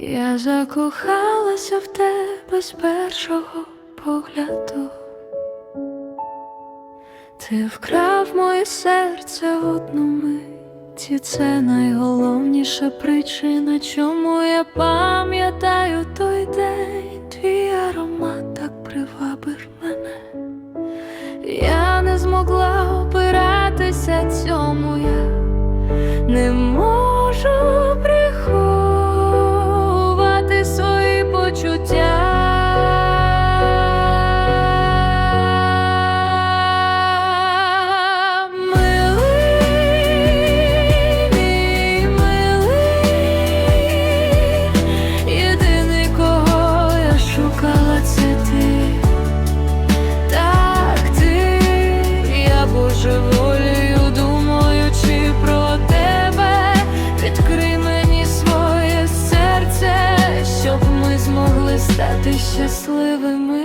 Я закохалася в тебе з першого погляду. Ти вкрав моє серце одну мить, і це найголовніша причина, чому я пам'ятаю той день, твій аромат так привабив мене. Я не змогла опиратися цьому я не стати щасливими.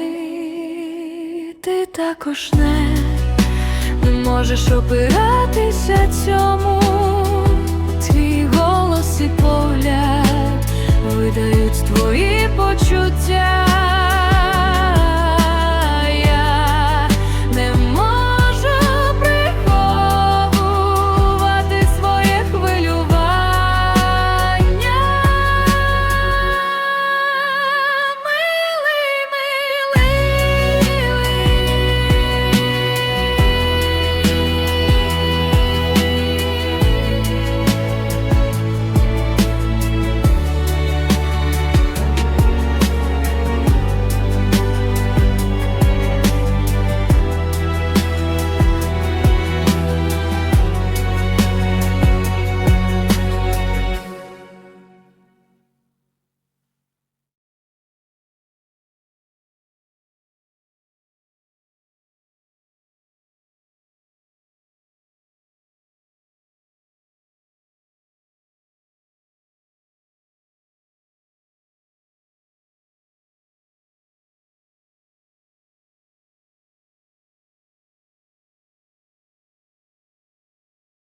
Ти також не, можеш опиратися цьому, твій голос і погляд видають твої почуття.